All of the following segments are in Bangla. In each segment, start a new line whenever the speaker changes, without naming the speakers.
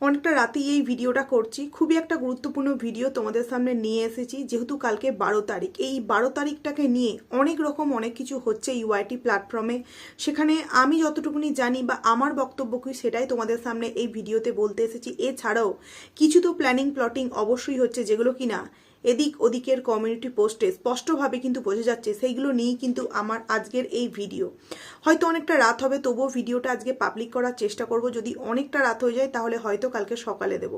অনেকটা রাতেই এই ভিডিওটা করছি। খুবই একটা গুরুত্বপূর্ণ ভিডিও তোমাদের সামনে নিয়ে এসেছি, যেহেতু কালকে বারো তারিখ। এই বারো তারিখটাকে নিয়ে অনেক রকম অনেক কিছু হচ্ছে ইউআইটি প্ল্যাটফর্মে সেখানে আমি যতটুকুনি জানি বা আমার বক্তব্য কি সেটাই তোমাদের সামনে এই ভিডিওতে বলতে এসেছি। এছাড়াও কিছু তো প্ল্যানিং প্লটিং অবশ্যই হচ্ছে যেগুলো কিনা এদিক ওদিকের কমিউনিটি পোস্টে স্পষ্টভাবে কিন্তু বোঝা যাচ্ছে, সেইগুলো নিয়েই কিন্তু আমার আজকের এই ভিডিও হয়তো অনেকটা রাত হবে, তবুও ভিডিওটা আজকে পাবলিক করার চেষ্টা করব। যদি অনেকটা রাত হয়ে যায়, তাহলে হয়তো কালকে সকালে দেব।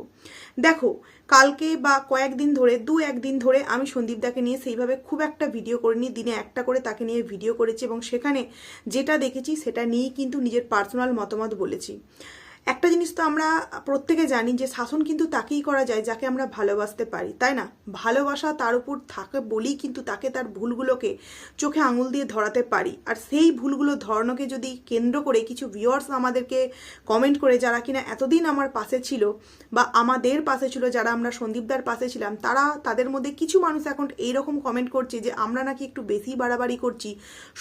দেখো, কালকে বা কয়েকদিন ধরে, দু একদিন ধরে আমি সন্দীপদাকে নিয়ে সেইভাবে খুব একটা ভিডিও করিনি। দিনে একটা করে তাকে নিয়ে ভিডিও করেছি এবং সেখানে যেটা দেখেছি, সেটা নিয়েই কিন্তু নিজের পার্সোনাল মতামত বলেছি। একটা জিনিস তো আমরা প্রত্যেকে জানি যে শাসন কিন্তু তাকেই করা যায়, যাকে আমরা ভালোবাসতে পারি, তাই না? ভালোবাসা তার উপর থাকে বলেই কিন্তু তাকে তার ভুলগুলোকে চোখে আঙুল দিয়ে ধরাতে পারি। আর সেই ভুলগুলো ধরানোকে যদি কেন্দ্র করে কিছু ভিউয়ার্স আমাদেরকে কমেন্ট করে যারা কিনা এতদিন আমার পাশে ছিল বা আমাদের পাশে ছিল, যারা আমরা সন্দীপদার পাশে ছিলাম, তারা তাদের মধ্যে কিছু মানুষ এখন এইরকম কমেন্ট করছে যে আমরা নাকি একটু বেশি বাড়াবাড়ি করছি।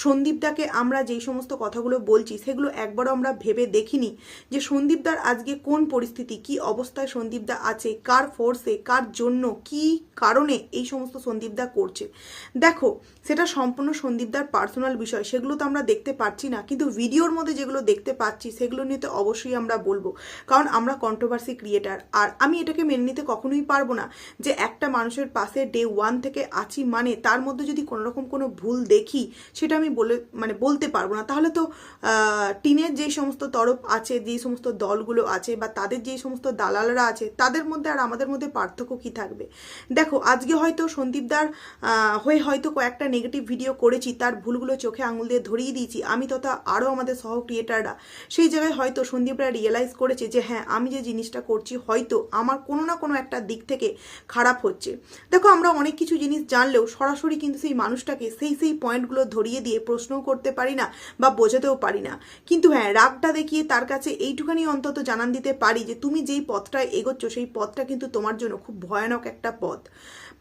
সন্দীপদাকে আমরা যেই সমস্ত কথাগুলো বলছি, সেগুলো একবারও আমরা ভেবে দেখিনি যে সন্দীপদার আজকে কোন পরিস্থিতি? কি অবস্থায় সন্দীপদা আছে? কার ফোর্সে কার জন্য? কি কারণে এই সমস্ত সন্দীপদা করছে? দেখো, সেটা সম্পূর্ণ সন্দীপদার পার্সোনাল বিষয়। সেগুলো তো আমরা দেখতে পাচ্ছি না। কিন্তু ভিডিওর মধ্যে যেগুলো দেখতে পাচ্ছি, সেগুলো নিয়ে তো অবশ্যই আমরা বলব। কারণ আমরা কন্ট্রোভার্সি ক্রিয়েটার আর আমি এটাকে মেনে নিতে কখনোই পারব না যে একটা মানুষের পাশে ডে ওয়ান থেকে আছি মানে তার মধ্যে যদি কোনো রকম কোনো ভুল দেখি, সেটা আমি বলে মানে বলতে পারব না। তাহলে তো টিনের যেই সমস্ত তরফ আছে, যেই সমস্ত দলগুলো আছে বা তাদের যেই সমস্ত দালালরা আছে, তাদের মধ্যে আর আমাদের মধ্যে পার্থক্য কি থাকবে? দেখো, আজকে হয়তো সন্দীপদার হয়ে হয়তো কয়েকটা নেগেটিভ ভিডিও করেছি, তার ভুলগুলো চোখে আঙুল দিয়ে ধরিয়ে দিয়েছি, আমি তথা আরও আমাদের সহ ক্রিয়েটাররা সেই জায়গায় হয়তো সন্দীপরা রিয়েলাইজ করেছে যে হ্যাঁ আমি যে জিনিসটা করছি হয়তো আমার কোনো না কোনো একটা দিক থেকে খারাপ হচ্ছে। দেখো, আমরা অনেক কিছু জিনিস জানলেও সরাসরি কিন্তু সেই মানুষটাকে সেই সেই পয়েন্টগুলো ধরিয়ে দিয়ে প্রশ্নও করতে পারি না বা বোঝাতেও পারি না। কিন্তু হ্যাঁ রাগটা দেখিয়ে তার কাছে এইটুখানি অন্তত জানান দিতে পারি যে তুমি যেই পথটায় এগোচ্ছ, সেই পথটা কিন্তু তোমার জন্য খুব ভয়ানক একটা পথ।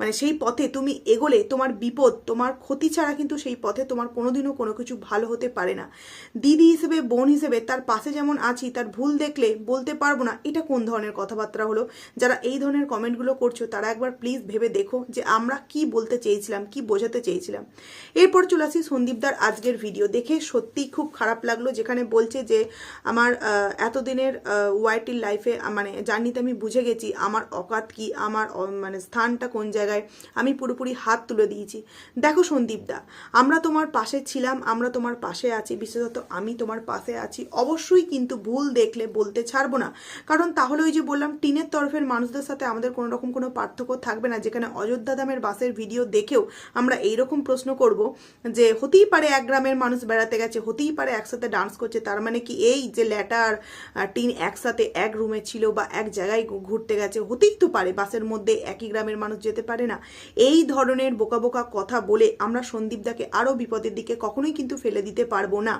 মানে সেই পথে তুমি এগোলে তোমার বিপদ, তোমার ক্ষতি ছাড়া কিন্তু সেই পথে তোমার কোনোদিনও কোনো কিছু ভালো হতে পারে না। দিদি হিসেবে, বোন হিসেবে, তার পাশে যেমন আছি, তার ভুল দেখলে বলতে পারব না, এটা কোন ধরনের কথাবার্তা হলো? যারা এই ধরনের কমেন্টগুলো করছ, তারা একবার প্লিজ ভেবে দেখো যে আমরা কি বলতে চেয়েছিলাম, কি বোঝাতে চেয়েছিলাম। এরপর চলে আসি সন্দীপদার আজকের ভিডিও দেখে সত্যিই খুব খারাপ লাগল, যেখানে বলছে যে, আমার এতদিনের ওয়াইটির লাইফে মানে জার্নিতে আমি বুঝে গেছি, আমার অকাত কি, আমার মানে স্থানটা কোন জায়গায় আমি পুরোপুরি হাত তুলে দিয়েছি। দেখো সন্দীপদা, আমরা তোমার পাশে ছিলাম, আমরা তোমার পাশে আছি, বিশেষত আমি তোমার পাশে আছি। অবশ্যই কিন্তু ভুল দেখলে বলতে ছাড়বো না। কারণ তাহলে ওই যে বললাম, টিনের তরফের মানুষদের সাথে আমাদের কোনো রকম কোনো পার্থক্য থাকবে না। যেখানে অযোধ্যা দামের বাসের ভিডিও দেখেও আমরা এইরকম প্রশ্ন করব যে, হতেই পারে এক গ্রামের মানুষ বেড়াতে গেছে, হতেই পারে একসাথে ডান্স করছে। তার মানে কি এই যে ল্যাটার টিন একসাথে এক রুমে ছিল বা এক জায়গায় ঘুরতে গেছে, হতেই তো পারে বাসের মধ্যে একই গ্রামের মানুষ যেতে পারে। না। এই ধরনের বোকা বোকা কথা বলে আমরা সন্দীপদাকে আরও বিপদের দিকে কখনোই কিন্তু ফেলে দিতে পারব না।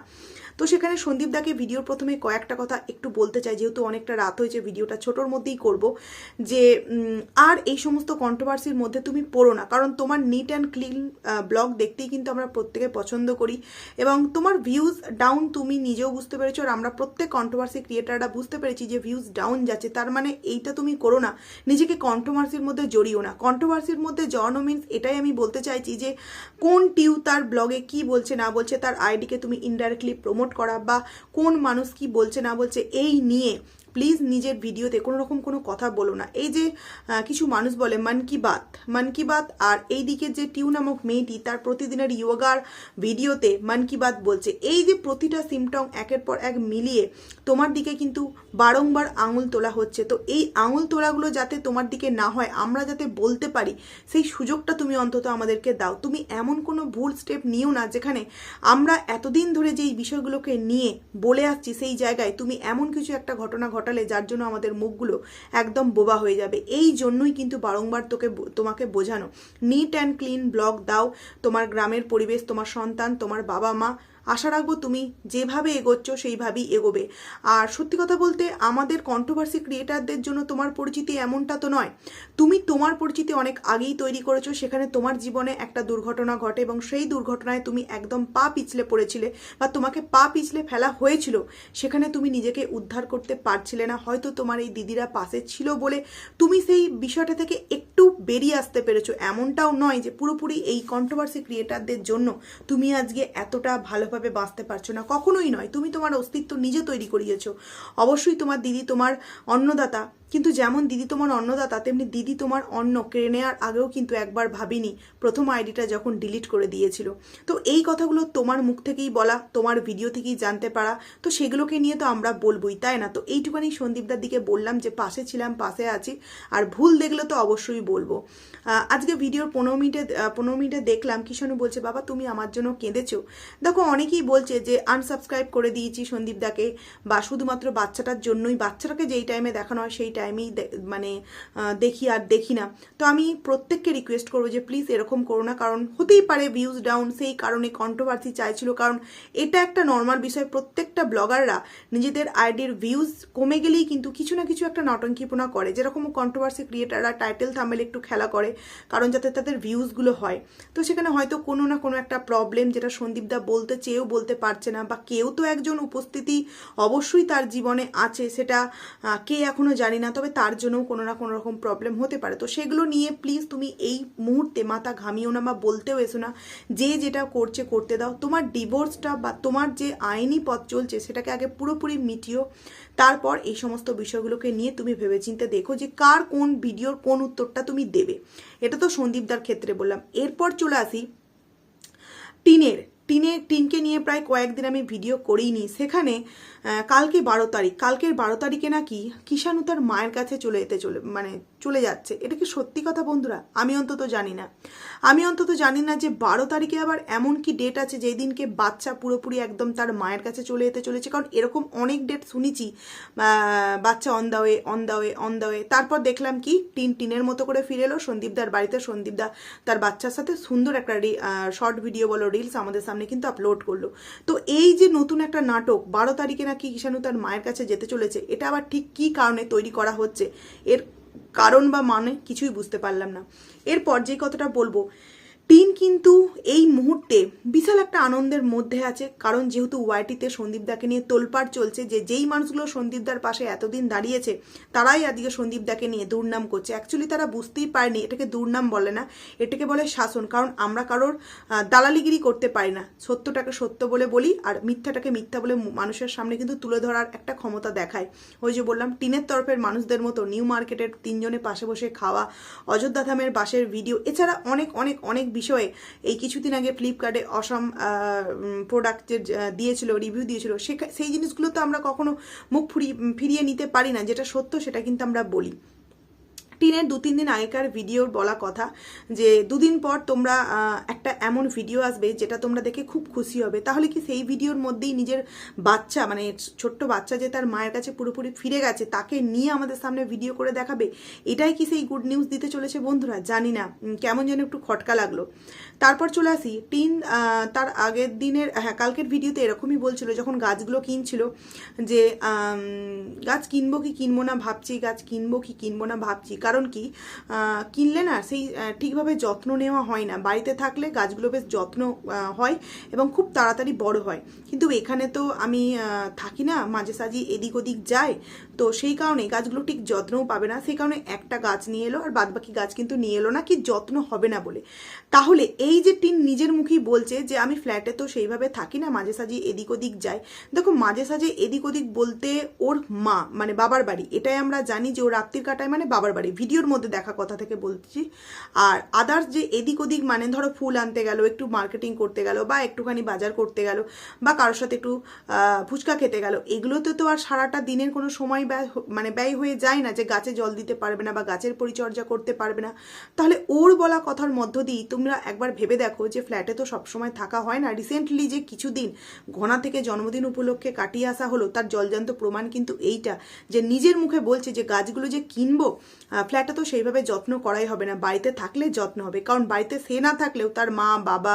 তো সেখানে সন্দীপদাকে ভিডিওর প্রথমে কয়েকটা কথা একটু বলতে চাই, যেহেতু অনেকটা রাত হয়েছে, ভিডিওটা ছোটোর মধ্যেই করব, যে আর এই সমস্ত কন্ট্রোভার্সির মধ্যে তুমি পড়ো না, কারণ তোমার নিট অ্যান্ড ক্লিন ব্লগ দেখতেই কিন্তু আমরা প্রত্যেকে পছন্দ করি এবং তোমার ভিউজ ডাউন তুমি নিজেও বুঝতে পেরেছ, আর আমরা প্রত্যেক কন্ট্রোভার্সি ক্রিয়েটাররা বুঝতে পেরেছি যে ভিউজ ডাউন যাচ্ছে, তার মানে এইটা তুমি করো না, নিজেকে কন্ট্রোভার্সির মধ্যে জড়িও না। কন্ট্রোভার্সির মধ্যে জড়ানো মিনস এটাই আমি বলতে চাইছি যে কোন টিউ তার ব্লগে কি বলছে, না বলছে, তার আইডিকে তুমি ইনডাইরেক্টলি প্রমোট করা বা কোন মানুষ কি বলছে, না বলছে, এই নিয়ে প্লিজ নিজের ভিডিওতে কোনো রকম কোনো কথা বলো না। এই যে কিছু মানুষ বলে, মন কি বাত মন কি বাত আর এই দিকে যে টিউ নামক মেয়েটি তার প্রতিদিনের ইয়োগার ভিডিওতে মন কি বাত বলছে। এই যে প্রতিটা সিমটম একের পর এক মিলিয়ে তোমার দিকে কিন্তু বারংবার আঙুল তোলা হচ্ছে। তো এই আঙুল তোলাগুলো যাতে তোমার দিকে না হয়, আমরা যাতে বলতে পারি, সেই সুযোগটা তুমি অন্তত আমাদেরকে দাও। তুমি এমন কোনো ভুল স্টেপ নিও না যেখানে আমরা এতদিন ধরে যেই বিষয়গুলোকে নিয়ে বলে আসছি সেই জায়গায় তুমি এমন কিছু একটা ঘটনা ঘটালে যার জন্য আমাদের মুখগুলো একদম বোবা হয়ে যাবে। এই জন্যই কিন্তু বারংবার তোকে তোমাকে বোঝানো। নিট অ্যান্ড ক্লিন ব্লক দাও। তোমার গ্রামের পরিবেশ, তোমার সন্তান, তোমার বাবা মা আশা রাখব তুমি যেভাবে এগোচ্ছ সেইভাবেই এগোবে। আর সত্যি কথা বলতে আমাদের কন্ট্রোভার্সি ক্রিয়েটারদের জন্য তোমার পরিচিতি এমনটা তো নয়। তুমি তোমার পরিচিতি অনেক আগেই তৈরি করেছ, সেখানে তোমার জীবনে একটা দুর্ঘটনা ঘটে এবং সেই দুর্ঘটনায় তুমি একদম পা পিছলে পড়েছিলে বা তোমাকে পা পিছলে ফেলা হয়েছিল, সেখানে তুমি নিজেকে উদ্ধার করতে পারছিলে না। হয়তো তোমার এই দিদিরা পাশে ছিল বলে তুমি সেই বিষয়টা থেকে একটু বেরিয়ে আসতে পেরেছ। এমনটাও নয় যে পুরোপুরি এই কন্ট্রোভার্সি ক্রিয়েটারদের জন্য তুমি আজকে এতটা ভালোভাবে বাঁচতে পারছ না, কখনোই নয়। তুমি তোমার অস্তিত্ব নিজে তৈরি করিয়েছো। অবশ্যই তোমার দিদি, তোমার অন্নদাতা কিন্তু যেমন দিদি তোমার অন্নদাতা, তেমনি দিদি তোমার অন্ন কেড়ে নেওয়ার আগেও কিন্তু একবার ভাবিনি প্রথম আইডিটা যখন ডিলিট করে দিয়েছিল। তো এই কথাগুলো তোমার মুখ থেকেই বলা, তোমার ভিডিও থেকেই জানতে পারা, তো সেগুলোকে নিয়ে তো আমরা বলবোই, তাই না? তো এইটুখানি সন্দীপদার দিকে বললাম যে পাশে ছিলাম, পাশে আছি, আর ভুল দেখলে তো অবশ্যই বলব। আজকে ভিডিওর পনেরো মিনিটে পনেরো মিনিটে দেখলাম, কিষাণু বলছে, বাবা, তুমি আমার জন্য কেঁদেছো? দেখো, অনেকেই বলছে যে আনসাবস্ক্রাইব করে দিয়েছি সন্দীপদাকে, বা শুধুমাত্র বাচ্চাটার জন্যই, বাচ্চাটাকে যেই টাইমে দেখানো হয় সেই টাইমেই মানে দেখি আর দেখি না। তো আমি প্রত্যেককে রিকোয়েস্ট করব যে প্লিজ এরকম করো না। কারণ হতেই পারে ভিউজ ডাউন সেই কারণে কন্ট্রোভার্সি চাইছিল। কারণ এটা একটা নর্মাল বিষয়। প্রত্যেকটা ব্লগাররা নিজেদের আইডির ভিউজ কমে গেলেই কিন্তু কিছু না কিছু একটা নটঙ্কিপনা করে। যেরকম কন্ট্রোভার্সি ক্রিয়েটাররা টাইটেল থামেল একটু খেলা করে, কারণ যাতে তাদের ভিউজগুলো হয়। তো সেখানে হয়তো কোনো না কোনো একটা প্রবলেম যেটা সন্দীপদা বলতে চেয়েও বলতে পারছে না, বা কেউ তো একজন উপস্থিতি অবশ্যই তার জীবনে আছে, সেটা কে এখনও জানি না। তবে তার জন্যও কোনো না কোনো রকম প্রবলেম হতে পারে। তো সেগুলো নিয়ে প্লিজ তুমি এই মুহূর্তে মাথা ঘামিও না বা বলতেও এসো না। যে যেটা করছে করতে দাও। তোমার ডিভোর্সটা বা তোমার যে আইনি পথ চলছে সেটাকে আগে পুরোপুরি মিটিও। তারপর এই সমস্ত বিষয়গুলোকে নিয়ে তুমি ভেবেচিন্তে দেখো যে কার কোন ভিডিওর কোন উত্তরটা তুমি দেবে। এটা তো সন্দীপদার ক্ষেত্রে বললাম। এরপর চলে আসি টিনের টিনে টিনকে নিয়ে প্রায় কয়েকদিন আমি ভিডিও করিনি। সেখানে কালকে বারো তারিখ, কালকের বারো তারিখে নাকি কিষাণু তার মায়ের কাছে চলে যেতে চলে মানে চলে যাচ্ছে। এটা কি সত্যি কথা বন্ধুরা? আমি অন্তত জানি না। আমি অন্তত জানি না যে বারো তারিখে আবার এমন কি ডেট আছে যেই দিনকে বাচ্চা পুরোপুরি একদম তার মায়ের কাছে চলে যেতে চলেছে। কারণ এরকম অনেক ডেট শুনেছি বাচ্চা on the way on the way on the way তারপর দেখলাম কি, টিন টিনের মতো করে ফিরে এলো। সন্দীপদার বাড়িতে সন্দীপদা তার বাচ্চার সাথে সুন্দর একটা শর্ট ভিডিও বলো রিলস আমাদের সামনে কিন্তু আপলোড করল। তো এই যে নতুন একটা নাটক, বারো তারিখে নাকি ঈশানু তার মায়ের কাছে যেতে চলেছে, এটা আবার ঠিক কি কারণে তৈরি করা হচ্ছে? এর কারণ বা মানে কিছুই বুঝতে পারলাম না। এরপর যে কথাটা বলব টিন কিন্তু এই মুহূর্তে বিশাল একটা আনন্দের মধ্যে আছে, কারণ যেহেতু ওয়াইটিতে সন্দীপদাকে নিয়ে তোলপাড় চলছে, যে যেই মানুষগুলো সন্দীপদার পাশে এতদিন দাঁড়িয়েছে, তারাই আজকে সন্দীপদাকে নিয়ে দুর্নাম করছে। অ্যাকচুয়ালি তারা বুঝতেই পারেনি, এটাকে দুর্নাম বলে না, এটাকে বলে শাসন, কারণ আমরা কারোর দালালিগিরি করতে পারি না। সত্যটাকে সত্য বলে বলি, আর মিথ্যাটাকে মিথ্যা বলে মানুষের সামনে কিন্তু তুলে ধরার একটা ক্ষমতা দেখায়। ওই যে বললাম, টিনের তরফের মানুষদের মতো নিউ মার্কেটের তিনজনে পাশে বসে খাওয়া, অযোধ্যা ধামের বাসের ভিডিও, এছাড়া অনেক অনেক অনেক বিষয়ে এই কিছুদিন আগে ফ্লিপকার্টে অসম প্রোডাক্টের দিয়েছিল রিভিউ দিয়েছিল সেই জিনিসগুলো তো আমরা কখনো মুখ ফুরিয়ে ফিরিয়ে নিতে পারি না, যেটা সত্য সেটা কিন্তু আমরা বলি। টিনের দু, তিন দিন আগেকার ভিডিওর বলা কথা যে, দুদিন পর তোমরা একটা এমন ভিডিও আসবে যেটা তোমরা দেখে খুব খুশি হবে। তাহলে কি সেই ভিডিওর মধ্যেই নিজের বাচ্চা মানে ছোট্ট বাচ্চা যে তার মায়ের কাছে পুরোপুরি ফিরে গেছে, তাকে নিয়ে আমাদের সামনে ভিডিও করে দেখাবে, এটাই কি সেই গুড নিউজ দিতে চলেছে বন্ধুরা? জানি না। কেমন যেন একটু খটকা লাগল। তারপর চলে আসি। টিন তার আগের দিনের হ্যাঁ কালকের ভিডিওতে এরকমই বলছিল, যখন গাছগুলো কিনছিল যে গাছ কিনবো কি কিনবো না ভাবছি, গাছ কিনবো কি কিনবো না ভাবছি কারণ কি? কিনলে না সেই ঠিকভাবে যত্ন নেওয়া হয় না। বাড়িতে থাকলে গাছগুলো বেশ যত্ন হয় এবং খুব তাড়াতাড়ি বড় হয়। কিন্তু এখানে তো আমি থাকি না, মাঝে সাঝি এদিক ওদিক যায় তো সেই কারণে গাছগুলো ঠিক যত্নও পাবে না। সেই কারণে একটা গাছ নিয়ে এলো আর বাদবাকি গাছ কিন্তু নিয়ে এলো না কি যত্ন হবে না বলে। তাহলে এই যে টিন নিজের মুখেই বলছে যে আমি ফ্ল্যাটে তো সেইভাবে থাকি না, মাঝে সাঝে এদিক ওদিক যাই। দেখো মাঝে সাঝে এদিক ওদিক বলতে ওর মা মানে বাবার বাড়ি। এটাই আমরা জানি যে ও রাত্রির কাটায় মানে বাবার বাড়ি। ভিডিওর মধ্যে দেখা কথা থেকে বলছি। আর আদার্স যে এদিক ওদিক মানে ধরো ফুল আনতে গেল, একটু মার্কেটিং করতে গেল বা একটুখানি বাজার করতে গেল বা কারোর সাথে একটু ফুচকা খেতে গেল, এগুলোতে তো আর সারাটা দিনের কোনো সময় ব্যয় মানে ব্যয় হয়ে যায় না যে গাছে জল দিতে পারবে না বা গাছের পরিচর্যা করতে পারবে না। তাহলে ওর বলা কথার মধ্য দিয়েই তোমরা একবার ভেবে দেখো যে ফ্ল্যাটে তো সবসময় থাকা হয় না। রিসেন্টলি যে কিছুদিন ঘনা থেকে জন্মদিন উপলক্ষে কাটিয়ে আসা হলো, তার জলজান্ত প্রমাণ কিন্তু এইটা যে নিজের মুখে বলছে যে গাছগুলো যে কিনবো ফ্ল্যাটে তো সেইভাবে যত্ন করাই হবে না, বাড়িতে থাকলে যত্ন হবে। কারণ বাড়িতে সে না থাকলেও তার মা, বাবা,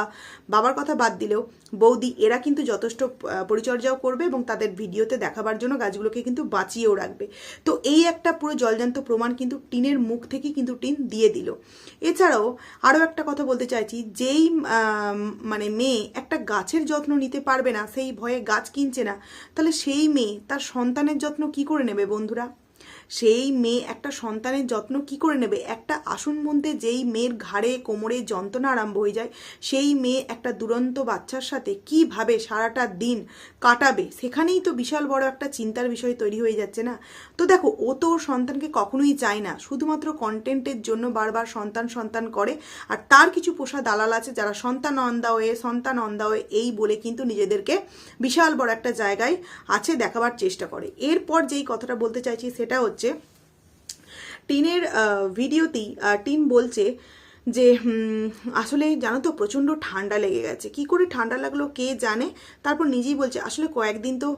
বাবার কথা বাদ দিলেও বৌদি, এরা কিন্তু যথেষ্ট পরিচর্যাও করবে এবং তাদের ভিডিওতে দেখাবার জন্য গাছগুলোকে কিন্তু বাঁচিয়েও রাখবে। তো এই একটা পুরো জলজান্ত প্রমাণ কিন্তু টিনের মুখ থেকেই কিন্তু টিন দিয়ে দিল। এছাড়াও আরও একটা কথা বলতে চাইছি, যেই মানে মেয়ে একটা গাছের যত্ন নিতে পারবে না, সেই ভয়ে গাছ কিনছে না, তাহলে সেই মেয়ে তার সন্তানের যত্ন কি করে নেবে বন্ধুরা? সেই মেয়ে একটা সন্তানের যত্ন কি করে নেবে? একটা আসন মধ্যে যেই মেয়ের ঘাড়ে, কোমরে যন্ত্রণা আরম্ভ হয়ে যায়, সেই মেয়ে একটা দুরন্ত বাচ্চার সাথে কীভাবে সারাটা দিন কাটাবে? সেখানেই তো বিশাল বড় একটা চিন্তার বিষয় তৈরি হয়ে যাচ্ছে না? তো দেখো, ও তো ওর সন্তানকে কখনোই চায় না। শুধুমাত্র কন্টেন্টের জন্য বারবার সন্তান সন্তান করে, আর তার কিছু পোষা দালাল আছে যারা সন্তান অন্দা হয়ে সন্তান অন্দা হয়ে এই বলে কিন্তু নিজেদেরকে বিশাল বড় একটা জায়গায় আছে দেখাবার চেষ্টা করে। এরপর যেই কথাটা বলতে চাইছি সেটা হচ্ছে টিনের আহ, ভিডিওতেই টিন বলছে যে আসলে জানো তো প্রচণ্ড ঠান্ডা লেগে গেছে। কি করে ঠান্ডা লাগল কে জানে? তারপর নিজেই বলছে, আসলে কয়েকদিন তো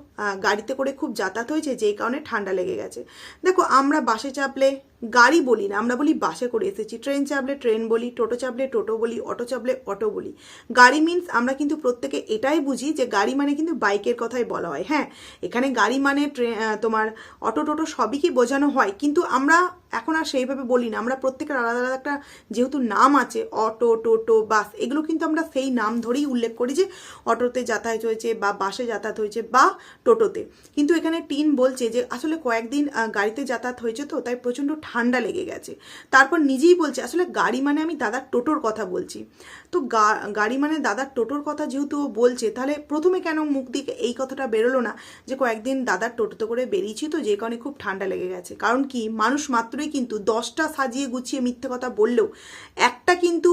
গাড়িতে করে খুব যাতায়াত হয়েছে, যেই কারণে ঠান্ডা লেগে গেছে। দেখো, আমরা বাসে চাপলে গাড়ি বলি না, আমরা বলি বাসে করে এসেছি। ট্রেন চাপলে ট্রেন বলি, টোটো চাপলে টোটো বলি, অটো চাপলে অটো বলি। গাড়ি মিন্স আমরা কিন্তু প্রত্যেকে এটাই বুঝি যে গাড়ি মানে কিন্তু বাইকের কথাই বলা হয়। হ্যাঁ এখানে গাড়ি মানে তোমার অটো টোটো সবই কি বোঝানো হয়? কিন্তু আমরা এখন আর সেইভাবে বলি না। আমরা প্রত্যেকের আলাদা আলাদা একটা যেহেতু নাম আছে, অটো, টোটো, বাস, এগুলো কিন্তু আমরা সেই নাম ধরেই উল্লেখ করি যে অটোতে যাতায়াত হয়েছে বা বাসে যাতায়াত হয়েছে বা টোটোতে। কিন্তু এখানে টিন বলছে যে আসলে কয়েকদিন গাড়িতে যাতায়াত হয়েছে তো, তাই প্রচণ্ড ঠান্ডা লেগে গেছে। তারপর নিজেই বলছে, আসলে গাড়ি মানে আমি দাদার টোটোর কথা বলছি। তো গাড়ি মানে দাদার টোটোর কথা যেহেতু ও বলছে, তাহলে প্রথমে কেন মুখ দিকে এই কথাটা বেরোলো না যে কয়েকদিন দাদার টোটোতে করে বেরিয়েছি তো যে কারণে খুব ঠান্ডা লেগে গেছে। কারণ কি, মানুষ মাত্রই কিন্তু দশটা সাজিয়ে গুছিয়ে মিথ্যে কথা বললেও একটা কিন্তু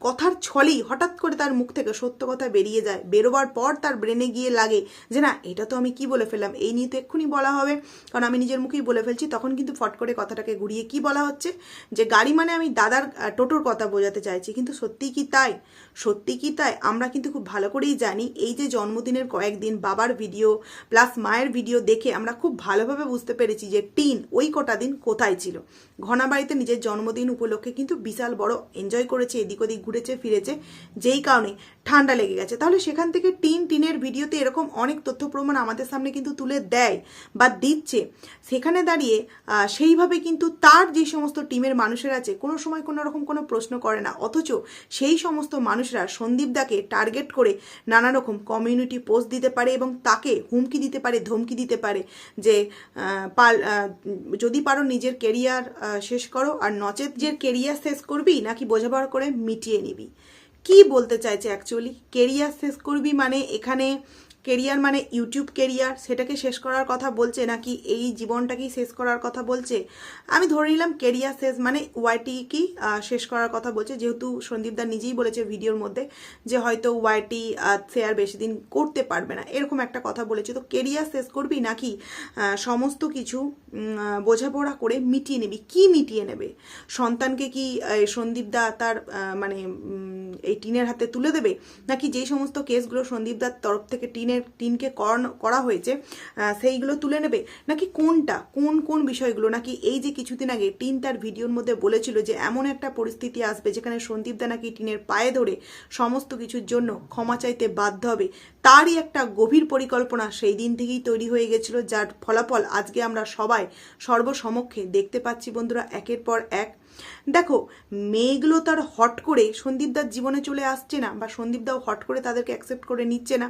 কথার ছলেই হঠাৎ করে তার মুখ থেকে সত্য কথা বেরিয়ে যায়। বেরোবার পর তার ব্রেনে গিয়ে লাগে যে, না, এটা তো আমি কি বলে ফেললাম? এই নিয়ে তো এক্ষুনি বলা হবে। কারণ আমি নিজের মুখেই বলে ফেলছি। তখন কিন্তু ফট করে কথাটাকে ঘুরিয়ে কি বলা হচ্ছে? যে, গাড়ি মানে আমি দাদার টোটোর কথা বোঝাতে চাইছি। কিন্তু সত্যি কি তাই? সত্যি কি তাই? আমরা কিন্তু খুব ভালো করেই জানি এই যে জন্মদিনের কয়েকদিন বাবার ভিডিও প্লাস মায়ের ভিডিও দেখে আমরা খুব ভালোভাবে বুঝতে পেরেছি যে, টিন ওই কটা দিন কোথায় ছিল। ঘনাবাড়িতে নিজের জন্মদিন উপলক্ষে কিন্তু বিশাল বড় এনজয় করেছে এদিক ওদিক ঘুরেছে ফিরেছে যেই কারণে ঠান্ডা লেগে গেছে। তাহলে সেখান থেকে টিন, টিনের ভিডিওতে এরকম অনেক তথ্য প্রমাণ আমাদের সামনে কিন্তু তুলে দেয় বা দিচ্ছে। সেখানে দাঁড়িয়ে সেইভাবে কিন্তু তার যে সমস্ত টিমের মানুষের আছে, কোনো সময় কোনো রকম কোনো প্রশ্ন করে না। অথচ সেই সমস্ত মানুষরা সন্দীপদাকে টার্গেট করে নানা রকম কমিউনিটি পোস্ট দিতে পারে এবং তাকে হুমকি দিতে পারে, ধমকি দিতে পারে যে পাল যদি পারো নিজের কেরিয়ার শেষ করো, আর নচেত যে কেরিয়ার শেষ করবি, নাকি বোঝাবার করে মিটিয়ে নিবি। কি বলতে চাইছে অ্যাকচুয়ালি কেরিয়ার শেষ করবি মানে এখানে কেরিয়ার মানে ইউটিউব কেরিয়ার সেটাকে শেষ করার কথা বলছে নাকি এই জীবনটাকেই শেষ করার কথা বলছে? আমি ধরে নিলাম কেরিয়ার শেষ মানে ওয়াইটি কি শেষ করার কথা বলছে। যেহেতু সন্দীপদা নিজেই বলেছে ভিডিওর মধ্যে যে হয়তো ওয়াইটি সে আর বেশি দিন করতে পারবে না। এরকম একটা কথা বলেছে। তো কেরিয়ার শেষ করবি নাকি সমস্ত কিছু বোঝাপড়া করে মিটিয়ে নিবি? কি মিটিয়ে নেবে? সন্তানকে কি সন্দীপদা তার মানে এই টিনের হাতে তুলে দেবে? নাকি যেই সমস্ত কেসগুলো সন্দীপদার তরফ থেকে টিনের টিনকে করা হয়েছে সেইগুলো তুলে নেবে? নাকি কোনটা? কোন কোন বিষয়গুলো? নাকি এই যে কিছুদিন আগে টিন তার ভিডিওর মধ্যে বলেছিল যে এমন একটা পরিস্থিতি আসবে যেখানে সন্দীপদা নাকি টিনের পায়ে ধরে সমস্ত কিছুর জন্য ক্ষমা চাইতে বাধ্য হবে? তারই একটা গভীর পরিকল্পনা সেই দিন থেকেই তৈরি হয়ে গেছিল, যার ফলাফল আজকে আমরা সবাই সর্বসমক্ষে দেখতে পাচ্ছি বন্ধুরা, একের পর এক। দেখো, মেয়েগুলো তার হট করে সন্দীপদার জীবনে চলে আসছে না বা সন্দীপদাও হট করে তাদেরকে অ্যাকসেপ্ট করে নিচ্ছে না।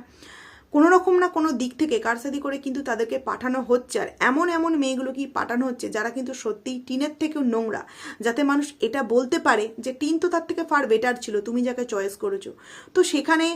কোনো রকম না কোনো দিক থেকে কারসাদি করে কিন্তু তাদেরকে পাঠানো হচ্ছে। আর এমন এমন মেয়েগুলো কি পাঠানো হচ্ছে যারা কিন্তু সত্যিই টিনের থেকেও নোংরা? যাতে মানুষ এটা বলতে পারে যে টিন তো তার থেকে ফার বেটার ছিল, তুমি যাকে চয়েস করেছ। তো সেখানে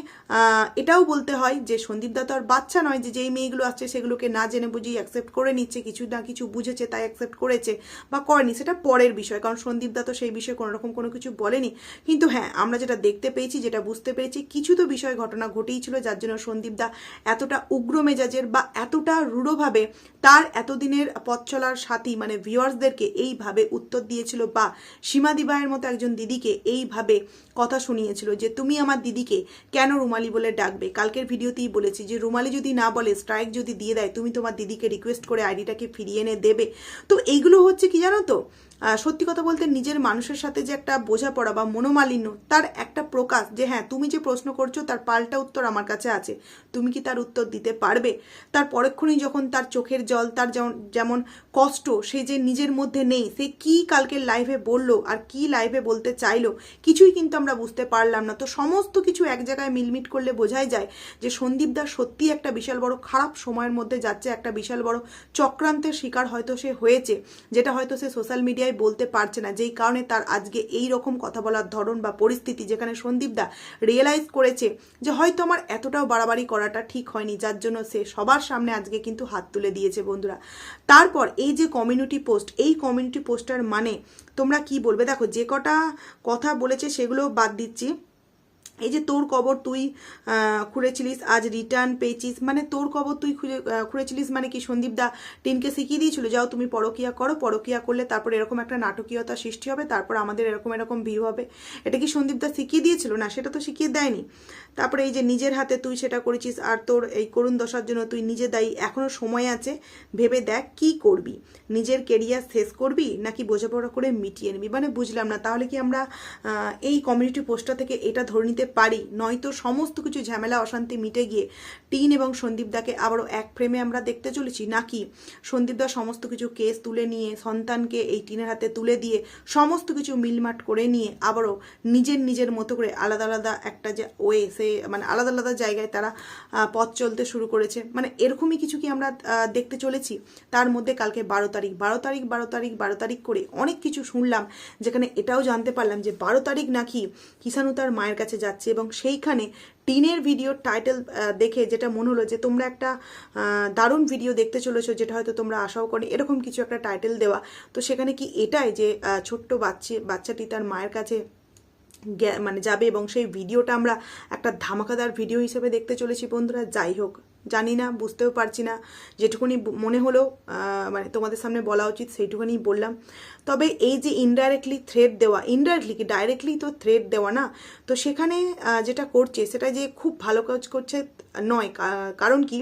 এটাও বলতে হয় যে সন্দীপদা তো আর বাচ্চা নয় যে যেই মেয়েগুলো আসছে সেগুলোকে না জেনে বুঝিয়ে অ্যাকসেপ্ট করে নিচ্ছে, কিছু না কিছু বুঝেছে, তাই অ্যাকসেপ্ট করেছে বা করেনি, সেটা পরের বিষয়। কারণ সন্দীপ দা তো সেই বিষয়ে কোনো রকম কোনো কিছু বলেনি। কিন্তু হ্যাঁ আমরা যেটা দেখতে পেয়েছি, যেটা বুঝতে পেরেছি, কিছু তো বিষয় ঘটনা ঘটেই ছিল, যার জন্য সন্দীপদা এতটা উগ্র মেজাজের বা এতটা রূঢ়ভাবে তার এতদিনের পথ চলার সাথী মানে ভিউয়ার্সদেরকে এইভাবে উত্তর দিয়েছিল বা সীমা দিবায়ের মতো একজন দিদিকে এইভাবে কথা শুনিয়েছিল যে, তুমি আমার দিদিকে কেন রুমালি বলে ডাকবে? কালকের ভিডিওতেই বলেছি যে, রুমালি যদি না বলে, স্ট্রাইক যদি দিয়ে দেয়, তুমি তোমার দিদিকে রিকোয়েস্ট করে আইডিটাকে ফিরিয়ে এনে দেবে। তো এইগুলো হচ্ছে কি জানো তো? সত্যি কথা বলতে নিজের মানুষের সাথে যে একটা বোঝাপড়া বা মনোমালিন্য, তার একটা প্রকাশ যে হ্যাঁ তুমি যে প্রশ্ন করছ, তার পাল্টা উত্তর আমার কাছে আছে। তুমি কি তার উত্তর দিতে পারবে? তার পরক্ষণই যখন তার চোখের জল, তার যেমন- কষ্ট, সে যে নিজের মধ্যে নেই, সে কি কালকের লাইভে বলল আর কি লাইভে বলতে চাইলো, কিছুই কিন্তু আমরা বুঝতে পারলাম না। তো সমস্ত কিছু এক জায়গায় মিলমিট করলে বোঝাই যায় যে সন্দীপ দাস সত্যি একটা বিশাল বড় খারাপ সময়ের মধ্যে যাচ্ছে, একটা বিশাল বড় চক্রান্তের শিকার হয়তো সে হয়েছে, যেটা হয়তো সে সোশ্যাল মিডিয়ায় বলতে পারছে না। যেই কারণে তার আজকে এই রকম কথা বলার ধরন বা পরিস্থিতি যেখানে সন্দীপ দা রিয়েলাইজ করেছে যে হয়তো আমার এতটাও বাড়াবাড়ি করাটা ঠিক হয়নি, যার জন্য সে সবার সামনে আজকে কিন্তু হাত তুলে দিয়েছে বন্ধুরা। তারপর এই যে কমিউনিটি পোস্ট এই কমিউনিটি পোস্টার মানে তোমরা কি বলবে? দেখো, যে কটা কথা বলেছে সেগুলো বাদ দিচ্ছি। এই যে তোর কবর তুই খুঁড়েছিলিস, আজ রিটার্ন পেয়েছিস মানে তোর কবর তুই খুঁজে খুঁড়েছিলিস মানে কি সন্দীপ দা টিনকে শিখিয়ে দিয়েছিল? যাও তুমি পরকিয়া করো, পরকিয়া করলে তারপর এরকম একটা নাটকীয়তা সৃষ্টি হবে, তারপর আমাদের এরকম এরকম ভিউ হবে। এটা কি সন্দীপ দা শিখিয়ে দিয়েছিল? না, সেটা তো শিখিয়ে দেয়নি। তারপরে এই যে নিজের হাতে তুই সেটা করেছিস, আর তোর এই করুণ দশার জন্য তুই নিজে দায়ী এখনও সময় আছে, ভেবে দেখ কি করবি? নিজের কেরিয়ার শেষ করবি, নাকি বোঝাপড়া করে মিটিয়ে নিবি? মানে বুঝলাম না, তাহলে কি আমরা এই কমিউনিটি পোস্টটা থেকে এটা ধরে নিতে পারি। নয়তো সমস্ত কিছু ঝামেলা, অশান্তি মিটে গিয়ে টিন এবং সন্দীপ দাকে আবারও এক ফ্রেমে আমরা দেখতে চলেছি। নাকি সন্দীপ দা সমস্ত কিছু কেস তুলে নিয়ে, সন্তানকে এই টিনের হাতে তুলে দিয়ে সমস্ত কিছু মিলমাট করে নিয়ে আবারও নিজের নিজের মতো করে আলাদা আলাদা একটা যে ওয়ে, সে মানে আলাদা আলাদা জায়গায় তারা পথ চলতে শুরু করেছে। মানে এরকমই কিছু কি আমরা দেখতে চলেছি? তার মধ্যে কালকে বারো তারিখ। বারো তারিখ বারো তারিখ বারো তারিখ করে অনেক কিছু শুনলাম, যেখানে এটাও জানতে পারলাম যে বারো তারিখ নাকি কিষানু তার মায়ের কাছে যাচ্ছে। এবং সেইখানে টিনের ভিডিওর টাইটেল দেখে যেটা মনে হলো যে তোমরা একটা দারুণ ভিডিও দেখতে চলেছো যেটা হয়তো তোমরা আশাও করে এরকম কিছু একটা টাইটেল দেওয়া। তো সেখানে কি এটাই যে ছোট্ট বাচ্চা, বাচ্চাটি তার মায়ের কাছে মানে যাবে এবং সেই ভিডিওটা আমরা একটা ধামাকাদার ভিডিও হিসেবে দেখতে চলেছি বন্ধুরা, যাই হোক। জানি না, বুঝতেও পারছি না। যেটুকুনি মনে হলো মানে তোমাদের সামনে বলা উচিত, সেইটুকুনি বললাম। তবে এই যে ইনডাইরেক্টলি থ্রেড দেওয়া ইনডাইরেক্টলি কি ডাইরেক্টলি তো থ্রেড দেওয়া না? তো সেখানে যেটা করছে, সেটা যে খুব ভালো কাজ করছে নয়। কারণ কি?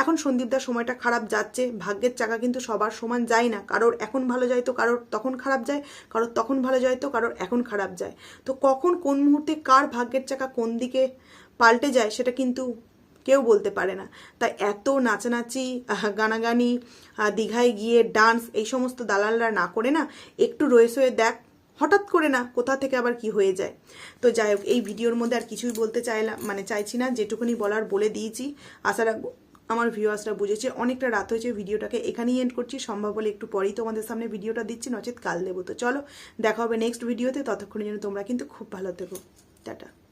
এখন সন্দীপদার সময়টা খারাপ যাচ্ছে, ভাগ্যের চাকা কিন্তু সবার সমান যায় না। কারোর এখন ভালো যায় তো কারোর তখন খারাপ যায়, কারোর তখন ভালো যায় তো কারোর এখন খারাপ যায়। তো কখন কোন মুহূর্তে কার ভাগ্যের চাকা কোন দিকে পাল্টে যায়, সেটা কিন্তু কেউ বলতে পারে না। তাই এত নাচানাচি গানাগানি দীঘায় গিয়ে ডান্স এই সমস্ত দালালরা না করে না, একটু রয়ে সয়ে দেখ, হঠাৎ করে না কোথা থেকে আবার কি হয়ে যায়। তো যাই হোক, এই ভিডিওর মধ্যে আর কিছুই বলতে চাইলাম মানে চাইছি না, যেটুকুনি বলার বলে দিয়েছি। আশা রাখব আমার ভিউয়ার্সরা বুঝেছে, অনেকটা রাত হয়েছে ভিডিওটাকে এখানেই এন্ড করছি। সম্ভব হলে একটু পরেই তোমাদের সামনে ভিডিওটা দিচ্ছি, নচেত কাল দেবো। তো চলো, দেখা হবে নেক্সট ভিডিওতে ততক্ষণের জন্য তোমরা কিন্তু খুব ভালো থেকো। টাটা।